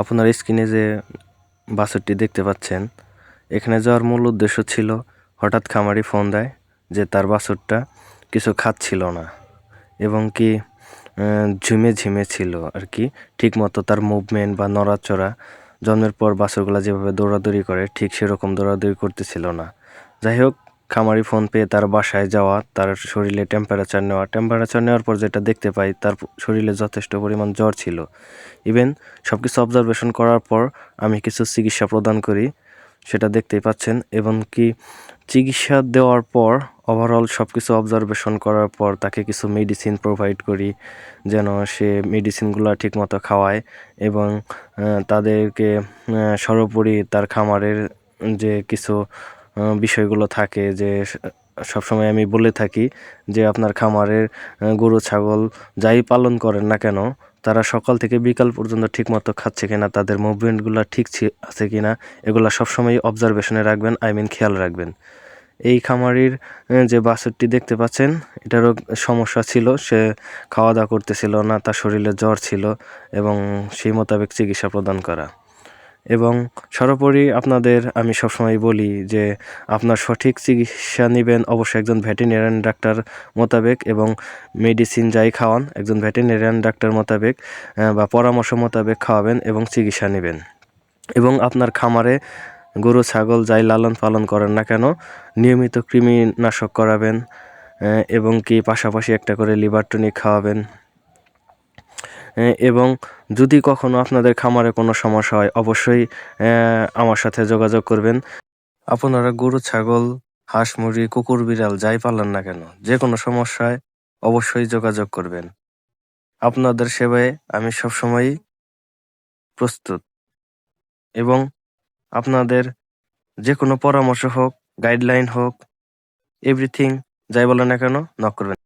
আপনার স্ক্রিনে যে বাছুরটি দেখতে পাচ্ছেন, এখানে যাওয়ার মূল উদ্দেশ্য ছিল হঠাৎ খামারি ফোন দেয় যে তার বাছুরটা কিছু খাচ্ছিল না এবং কি ঝিমে ঝিমে ছিল আর কি। ঠিকমতো তার মুভমেন্ট বা নড়াচড়া, জন্মের পর বাছুরগুলো যেভাবে দৌড়াদৌড়ি করে, ঠিক সেরকম দৌড়াদৌড়ি করতেছিল না। যাই হোক খামারি ফোন পেয়ে তার বাসায় যাওয়া, তার শরীরে টেম্পারেচার নেওয়া। টেম্পারেচার নেওয়ার পর যেটা দেখতে পাই, তার শরীরে যথেষ্ট পরিমাণ জ্বর ছিল। ইভেন সব কিছু অবজারভেশন করার পর আমি কিছু চিকিৎসা প্রদান করি, সেটা দেখতেই পাচ্ছেন। এবং কি চিকিৎসা দেওয়ার পর ওভারঅল সব কিছু অবজারভেশন করার পর তাকে কিছু মেডিসিন প্রোভাইড করি, যেন সে মেডিসিনগুলো ঠিকমতো খাওয়ায় এবং তাদেরকে সর্বোপরি তার খামারের যে কিছু বিষয়গুলো থাকে যে সবসময় আমি বলে থাকি যে আপনার খামারের গরু, ছাগল যাই পালন করেন না কেন, তারা সকাল থেকে বিকাল পর্যন্ত ঠিকমতো খাচ্ছে কিনা, তাদের মুভমেন্টগুলো ঠিক আছে কিনা, এগুলো সবসময় অবজারভেশনে রাখবেন আই মিন খেয়াল রাখবেন। এই খামারির যে বাছুরটি দেখতে পাচ্ছেন, এটারও সমস্যা ছিল, সে খাওয়া দাওয়া করতেছিল না, তার শরীরে জ্বর ছিল এবং সেই মোতাবেক চিকিৎসা প্রদান করা। এবং সর্বোপরি আপনাদের আমি সবসময় বলি যে আপনার সঠিক চিকিৎসা নেবেন অবশ্যই একজন ভেটেরিনারিয়ান ডাক্তার মোতাবেক এবং মেডিসিন যাই খাওয়ান, একজন ভেটেরিনারিয়ান ডাক্তার মোতাবেক বা পরামর্শ মোতাবেক খাওয়াবেন এবং চিকিৎসা নেবেন। এবং আপনার খামারে গরু, ছাগল যাই লালন পালন করেন না কেন, নিয়মিত কৃমিনাশক করাবেন এবং কি পাশাপাশি একটা করে লিভার টনিক খাওয়াবেন। এবং যদি কখনো আপনাদের খামারে কোনো সমস্যা হয়, অবশ্যই আমার সাথে যোগাযোগ করবেন। আপনারা গরু, ছাগল, হাঁস, মুরগি, কুকুর, বিড়াল যাই পালেন না কেন, যে কোনো সমস্যায় অবশ্যই যোগাযোগ করবেন। আপনাদের সেবায় আমি সবসময়ই প্রস্তুত। এবং আপনাদের যে কোনো পরামর্শ হোক, গাইডলাইন হোক, এভরিথিং যাই বলেন না কেন, নক করবেন।